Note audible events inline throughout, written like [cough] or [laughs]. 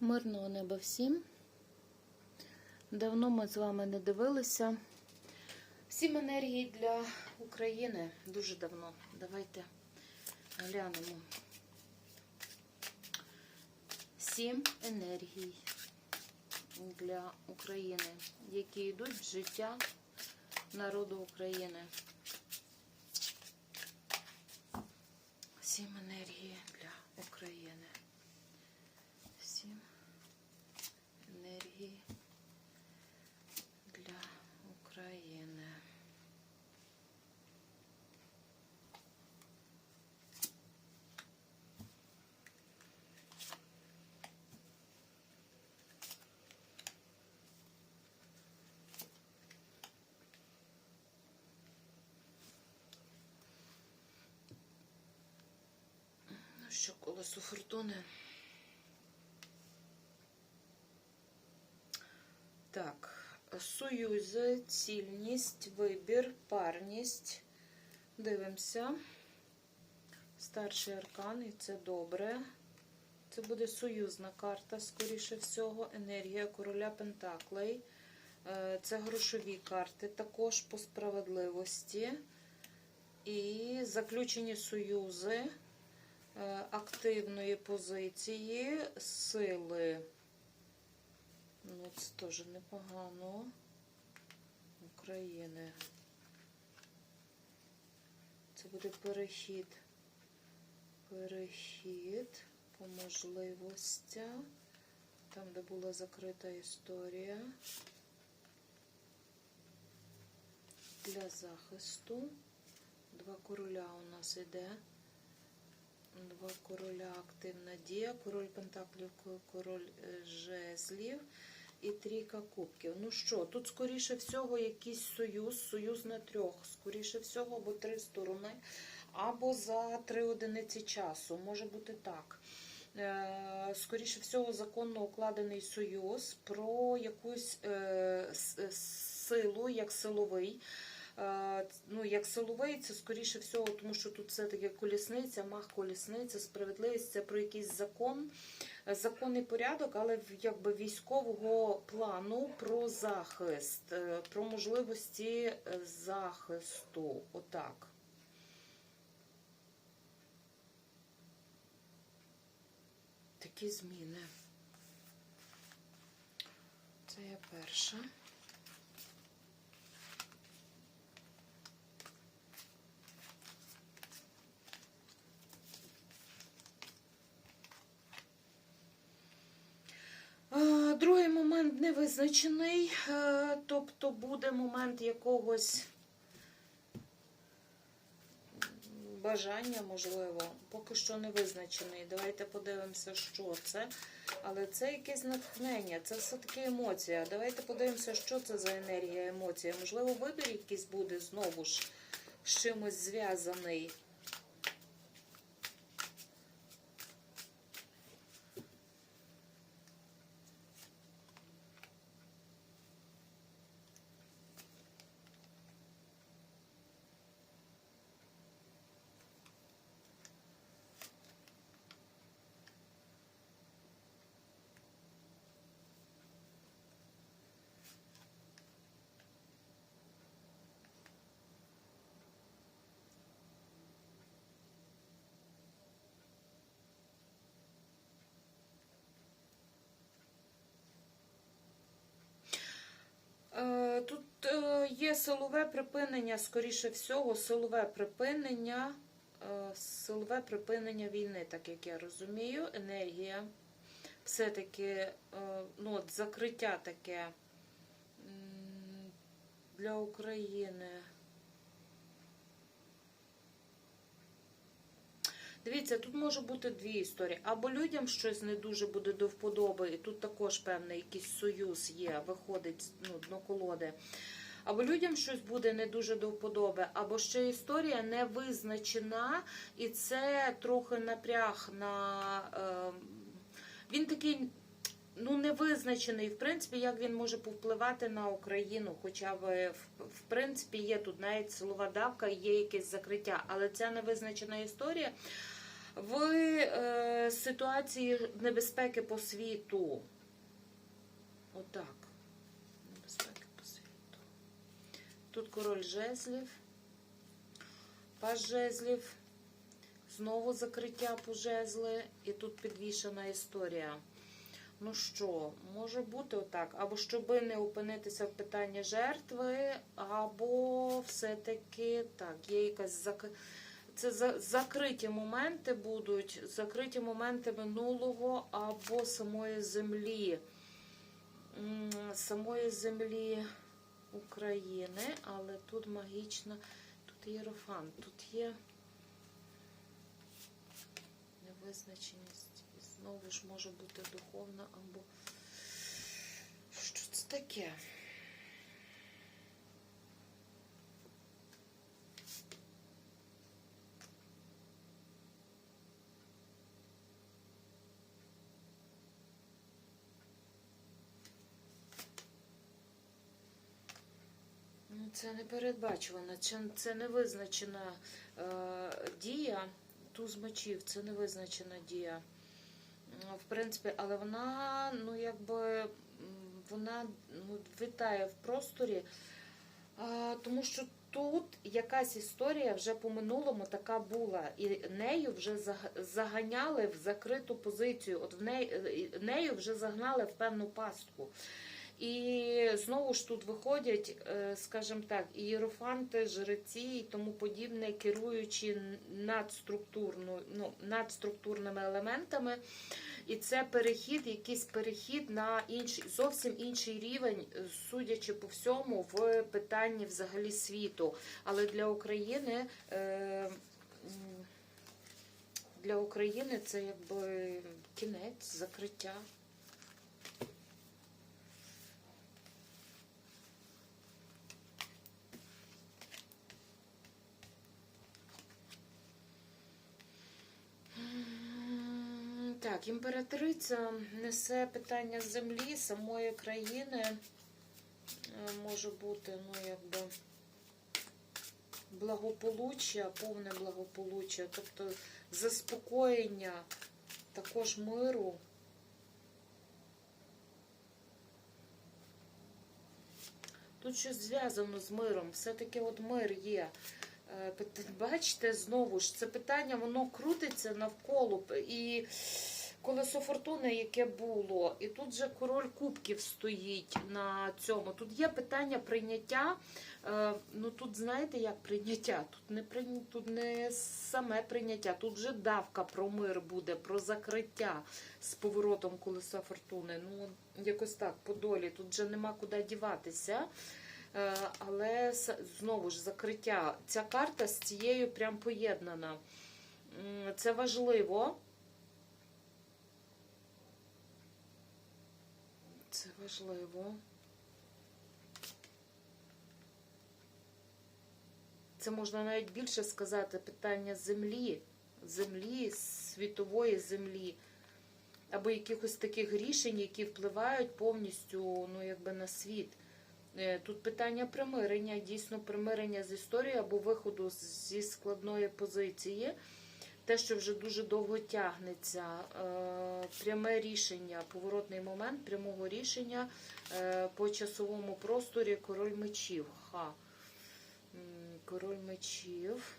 Мирного неба всім. Давно ми з вами не дивилися. Сім енергій для України. Дуже давно. Давайте глянемо. Сім енергій для України, які йдуть в життя народу України. Сім енергій для України. Сім енергій для України. Ну що, колесо фортуни. Так, союзи, цільність, вибір, парність. Дивимося. Старший аркан, і це добре. Це буде союзна карта, скоріше всього, енергія короля Пентаклей. Е, Це грошові карти, також по справедливості. І заключені союзи активної позиції, сили. Ну, це теж непогано. України. Це буде перехід. Перехід по можливостям. Там, де була закрита історія. Для захисту. Два короля у нас іде. Два короля активна дія, король Пентаклів, король е, жезлів і трійка кубків. Ну що, тут, скоріше всього, якийсь союз, союз на трьох, скоріше всього, або три сторони, або за три одиниці часу. Може бути так. Е, Скоріше всього, законно укладений союз про якусь е, силу, як силовий. Е, Ну, як силовий, це скоріше всього, тому що тут все таки колісниця, мах колісниця, справедливість це про якийсь закон, е, законний порядок, але якби військового плану про захист, е, про можливості захисту. Отак. Такі зміни. Це я перша. Е, Другий момент невизначений, е, тобто буде момент якогось бажання, можливо, поки що не визначений. Давайте подивимося, що це. Але це якесь натхнення, це все-таки емоція. Давайте подивимося, що це за енергія, емоція. Можливо, вибір якийсь буде знову ж з чимось зв'язаний. Е, Тут є силове припинення, скоріше всього, силове припинення, е, силове припинення війни, так як я розумію, енергія. Все-таки е, ну, от закриття таке для України. Дивіться, тут може бути дві історії. Або людям щось не дуже буде до вподоби, і тут також певний якийсь союз є, виходить ну, дно колоди. Або людям щось буде не дуже до вподоби, або ще історія не визначена, і це трохи напряг на. Е, він такий. Ну, невизначений, в принципі, як він може повпливати на Україну. Хоча в, в принципі є тут навіть силова давка, є якесь закриття. Але ця невизначена історія в е, ситуації небезпеки по світу. Отак. Небезпеки по світу. Тут король жезлів, паж жезлів, знову закриття по жезли, і тут підвішена історія. Ну що, може бути отак, або щоб не опинитися в питанні жертви, або все-таки так, є якась зак... Це за- закриті моменти будуть, закриті моменти минулого або самої землі, самої землі України, але тут магічна, тут єрофан, тут є невизначеність. І знову ж може бути духовна або. Що це таке? Ну, Це не передбачувана, це, не визначена е, дія. Туз мечів, це не визначена дія. В принципі, але вона, ну якби, вона ну, витає в просторі, а, тому що тут якась історія вже по минулому така була, і нею вже заганяли в закриту позицію. От в неї, е, нею вже загнали в певну пастку. І знову ж тут виходять, е, скажімо так, ієрофанти, жреці і тому подібне, керуючи надструктурну, ну, надструктурними елементами. І це перехід, якийсь перехід на інший, зовсім інший рівень, судячи по всьому, в питанні взагалі світу. Але для України. Е, для України це якби кінець, закриття. Імператриця несе питання землі, самої країни. Е, Може бути, ну, якби благополуччя, повне благополуччя, тобто заспокоєння, також миру. Тут щось зв'язано з миром. Все-таки от мир є. Е, Бачите, знову ж це питання, воно крутиться навколо. І колесо фортуни, яке було, і тут же король кубків стоїть на цьому. Тут є питання прийняття. Е, Ну тут знаєте, як прийняття? Тут не прийня- тут не саме прийняття, тут вже давка про мир буде, про закриття з поворотом колеса фортуни. Ну, якось так, по долі. Тут вже нема куди діватися. Е, Але знову ж закриття. Ця карта з цією прям поєднана. Це важливо. Це важливо. Це можна навіть більше сказати питання землі, землі, світової землі, або якихось таких рішень, які впливають повністю ну, якби на світ. Е, Тут питання примирення, дійсно примирення з історією або виходу зі складної позиції. Те, що вже дуже довго тягнеться, е, пряме рішення, поворотний момент прямого рішення е, по часовому просторі король мечів. Ха. Король мечів.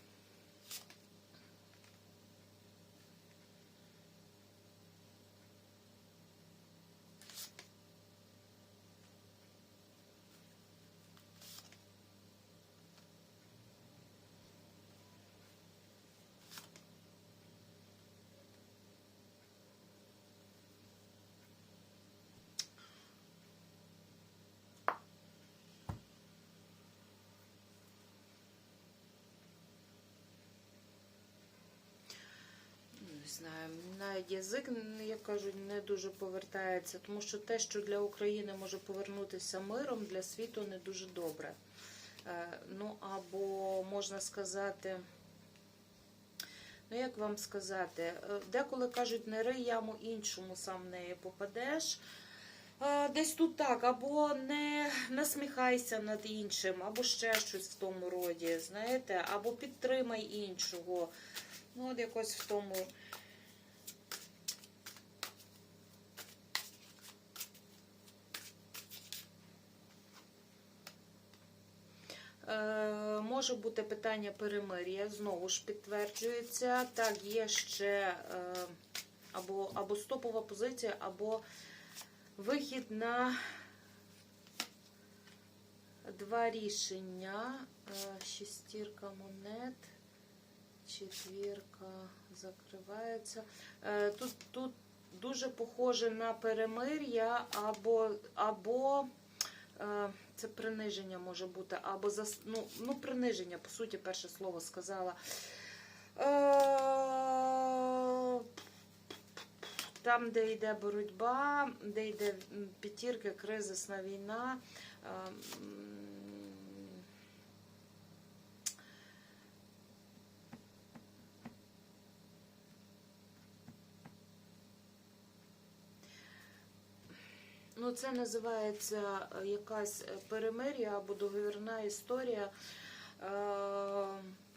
Не знаю, навіть язик, як кажуть, не дуже повертається, тому що те, що для України може повернутися миром, для світу не дуже добре. Е, Ну, або можна сказати, ну як вам сказати, е, деколи кажуть, не рий яму іншому, сам в неї попадеш. Е, Десь тут так, або не насміхайся над іншим, або ще щось в тому роді, знаєте, або підтримай іншого. Ну, от якось в тому. Може бути питання перемир'я, знову ж підтверджується. Так, є ще е, або, або стопова позиція, або вихід на два рішення. Е, шестірка монет, четвірка закривається. Е, тут, тут дуже похоже на перемир'я, або, або е, це приниження може бути, або зас... ну, ну, приниження, по суті, перше слово сказала. Е, Там, де йде боротьба, де йде п'ятірка, кризисна війна. Ну, це називається е, якась е, перемир'я або договірна історія е,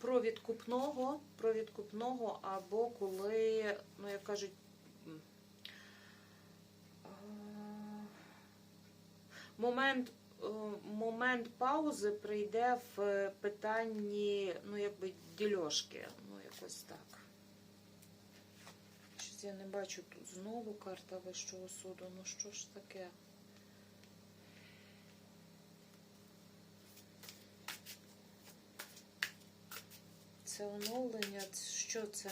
про відкупного, про відкупного, або коли, ну як кажуть, момент, момент паузи прийде в питанні, ну, якби дільошки, ну, якось так. Щось я не бачу тут знову карта Вищого суду. Ну що ж таке? Це оновлення? Що це?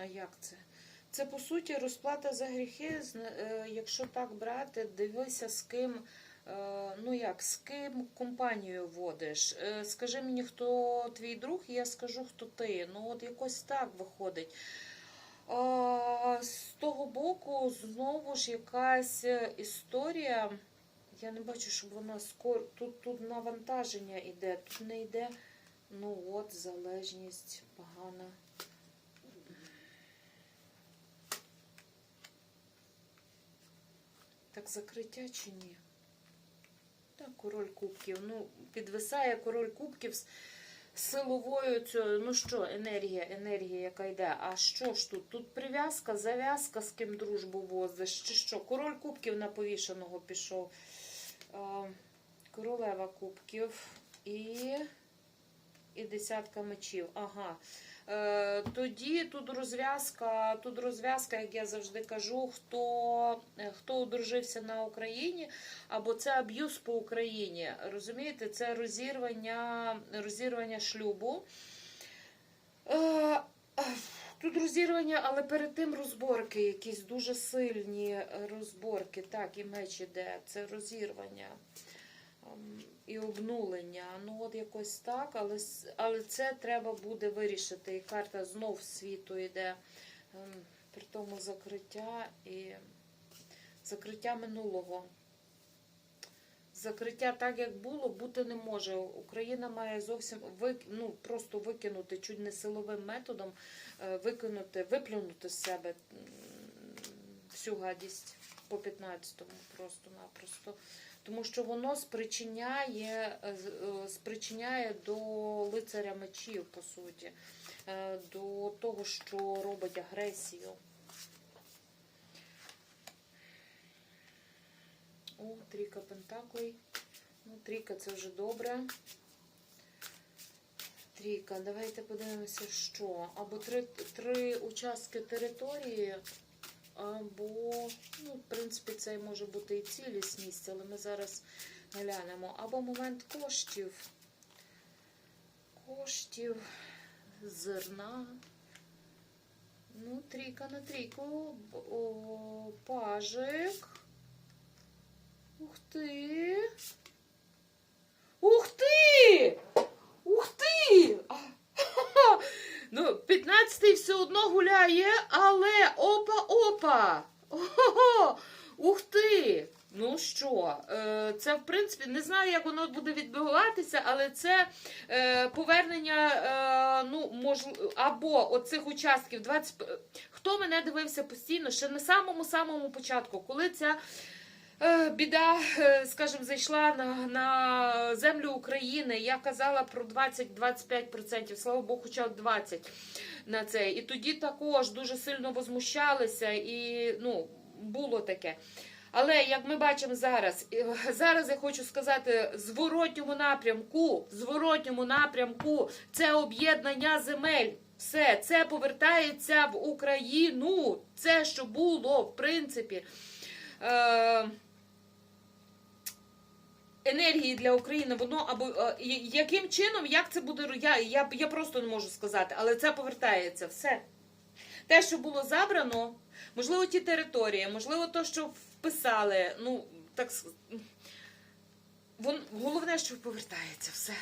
А як це? Це по суті розплата за гріхи. е, Якщо так брати, дивися з ким. е, Ну як, з ким компанію водиш? Е, Скажи мені, хто твій друг, і я скажу, хто ти. Ну, от якось так виходить. З того боку, знову ж якась історія. Я не бачу, щоб вона скоро. Тут, тут навантаження йде, тут не йде. Ну от, залежність погана. Так, закриття чи ні? Так, король кубків. Ну, підвисає король кубків з силовою цю, ну що, енергія, енергія, яка йде. А що ж тут? Тут прив'язка, зав'язка, з ким дружбу возиш, чи що? Король кубків на повішеного пішов. Королева кубків і, і десятка мечів. Ага. Е, Тоді тут розв'язка, тут розв'язка, як я завжди кажу, хто одружився на Україні, або це аб'юз по Україні. Розумієте, це розірвання, розірвання шлюбу. Е, Тут розірвання, але перед тим розборки, якісь дуже сильні розборки. Так, і меч іде, це розірвання. Ем, І обнулення. Ну, от якось так, але, але це треба буде вирішити. І карта знов світу йде. Ем, При тому закриття і закриття минулого. Закриття так, як було, бути не може. Україна має зовсім ну, просто викинути чуть не силовим методом, е, викинути, виплюнути з себе всю гадість по 15-му просто-напросто. Тому що воно спричиняє, е, е, спричиняє до лицаря мечів, по суті, до того, що робить агресію. О, трійка пентаклей. Ну, трійка це вже добре. Трійка, давайте подивимося, що. Або три, три участки території, або, ну, в принципі, це може бути і цілісність, але ми зараз глянемо. Або момент коштів. Коштів, зерна. Ну, трійка на трійку. О, пажик. Ух ти! Ух ти! Ух ти! [laughs] Ну, 15-й все одно гуляє, але опа-опа! Ого! [laughs] Ух ти! Ну що, е, це в принципі не знаю, як воно буде відбуватися, але це е, повернення, е, ну або оцих участків 20... Хто мене дивився постійно ще на самому самому початку, коли ця біда, е, скажімо, зайшла на, на землю України. Я казала про 20-25%, слава Богу, хоча б 20% на це. І тоді також дуже сильно возмущалися, і ну, було таке. Але як ми бачимо зараз, е, зараз я хочу сказати, зворотньому напрямку, зворотньому напрямку це об'єднання земель. Все, це повертається в Україну. Це що було, в принципі. Е- енергії для України, воно або е, яким чином, як це буде, я, я, я просто не можу сказати, але це повертається все. Те, що було забрано, можливо, ті території, можливо, то, що вписали, ну, так вон, головне, що повертається все.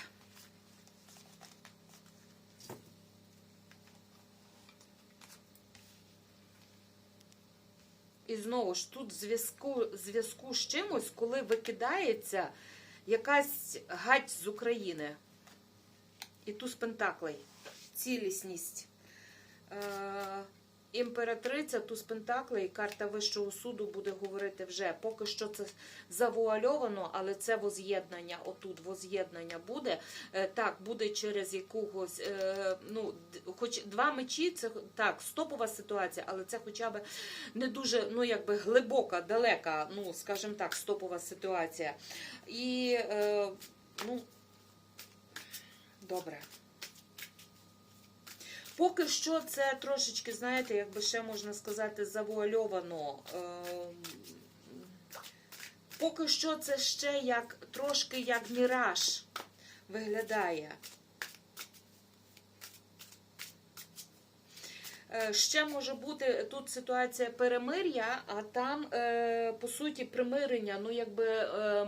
І знову ж тут зв'язку, зв'язку з чимось, коли викидається якась гать з України. І туз пентаклей. Цілісність. Е, імператриця, туз пентаклей, карта Вищого суду буде говорити вже. Поки що це завуальовано, але це воз'єднання. Отут воз'єднання буде. Е, так, буде через якогось, е, ну, хоч два мечі, це так, стопова ситуація, але це хоча б не дуже, ну якби глибока, далека, ну скажімо так, стопова ситуація. І е, ну добре. Поки що це трошечки, знаєте, якби ще можна сказати, завуальовано. Ем, Поки що це ще як трошки як міраж виглядає. Ще може бути тут ситуація перемир'я, а там, е, по суті, примирення, ну якби е,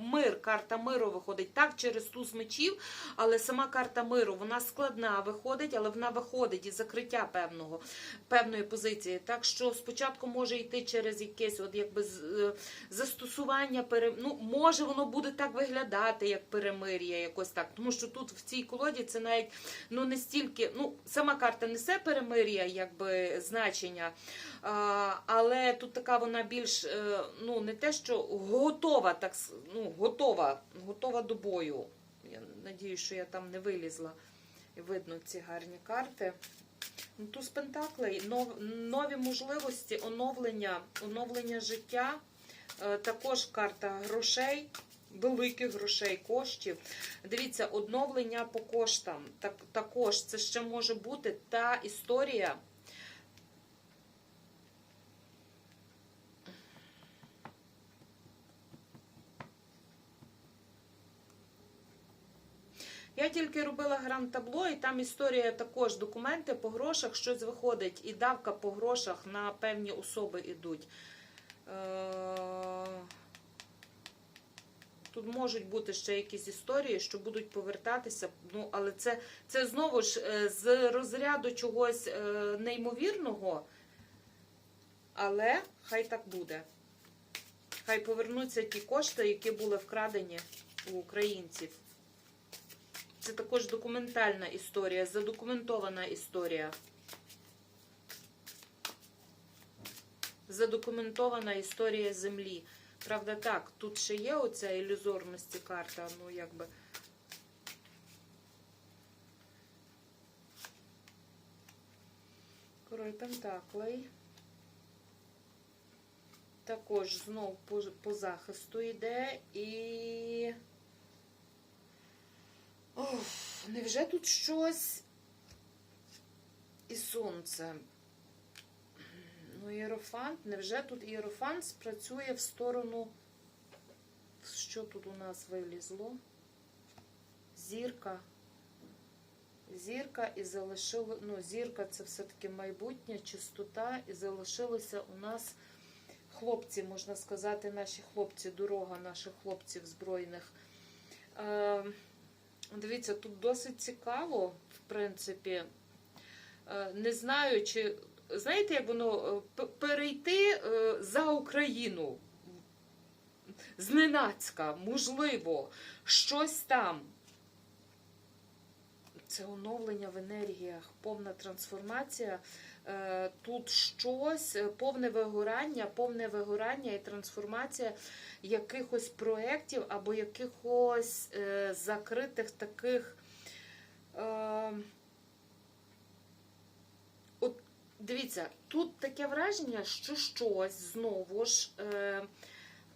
мир, карта миру виходить так через туз мечів, але сама карта миру вона складна виходить, але вона виходить із закриття певного, певної позиції. Так що спочатку може йти через якесь от якби е, застосування пере... ну, може воно буде так виглядати, як перемир'я, якось так. Тому що тут в цій колоді це навіть ну не стільки, ну сама карта несе перемир'я, якби значення, але тут така вона більш е, ну не те, що готова, так ну готова, готова до бою. Я надію, що я там не вилізла. Видно ці гарні карти. Ну, Туз Пентаклей, нов, нові можливості, оновлення, оновлення життя. Е, також карта грошей, великих грошей, коштів. Дивіться, оновлення по коштам. Так, також це ще може бути та історія. Я тільки робила гранд табло, і там історія також документи по грошах, щось виходить, і давка по грошах на певні особи йдуть. Е, Тут можуть бути ще якісь історії, що будуть повертатися. Ну, але це, це знову ж е, з розряду чогось е, неймовірного. Але хай так буде. Хай повернуться ті кошти, які були вкрадені у українців. Це також документальна історія, задокументована історія. Задокументована історія землі. Правда, так, тут ще є оця ілюзорності карта, ну якби. Король Пентаклей. Також знов по, по захисту йде і. Оф, невже тут щось і сонце? Ну, Єрофант, невже тут Єрофант спрацює в сторону. Що тут у нас вилізло? Зірка. Зірка і залишило. Ну, зірка це все-таки майбутнє, чистота, і залишилося у нас хлопці, можна сказати, наші хлопці, дорога наших хлопців збройних. Е, Дивіться, тут досить цікаво, в принципі, е, не знаю, чи знаєте, як воно е, перейти е, за Україну зненацька, можливо, щось там. Це оновлення в енергіях, повна трансформація. Е, Тут щось, повне вигорання, повне вигорання і трансформація якихось проєктів або якихось закритих таких. Е, от дивіться, тут таке враження, що щось знову ж е,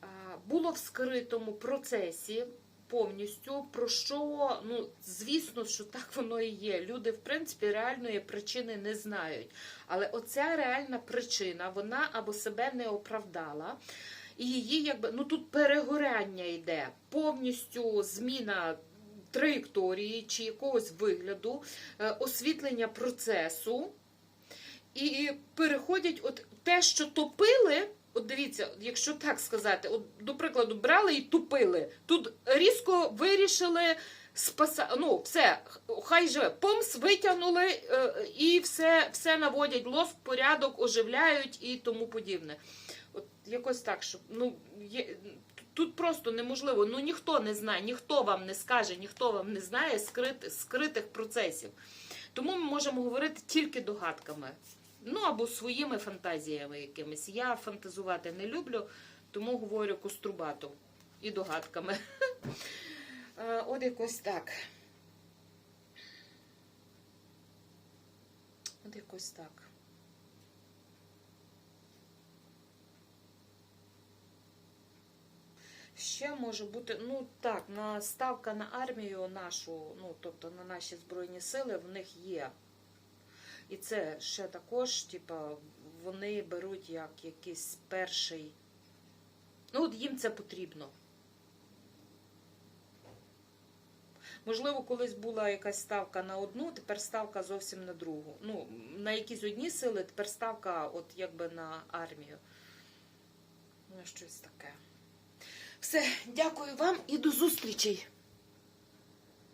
а, було в скритому процесі повністю, про що, ну, звісно, що так воно і є. Люди, в принципі, реальної причини не знають. Але оця реальна причина, вона або себе не оправдала. І її якби ну тут перегоряння йде, повністю зміна траєкторії чи якогось вигляду, е, освітлення процесу. І переходять, от те, що топили, от дивіться, якщо так сказати, от, до прикладу, брали і тупили. Тут різко вирішили спаса... ну, все, хай живе, помс витягнули е, і все, все наводять лоск, порядок, оживляють і тому подібне. От якось так, щоб ну є. Тут просто неможливо, ну ніхто не знає, ніхто вам не скаже, ніхто вам не знає скрит, скритих процесів. Тому ми можемо говорити тільки догадками. Ну або своїми фантазіями якимись. Я фантазувати не люблю, тому говорю кострубату і догадками. [laughs] Е, От якось так. От якось так. Ще може бути, ну так, на ставка на армію нашу, ну тобто на наші збройні сили, в них є. І це ще також, типа, вони беруть як якийсь перший. Ну, от їм це потрібно. Можливо, колись була якась ставка на одну, тепер ставка зовсім на другу. Ну, на якісь одні сили, тепер ставка, от якби на армію. Ну, щось таке. Все, дякую вам і до зустрічей!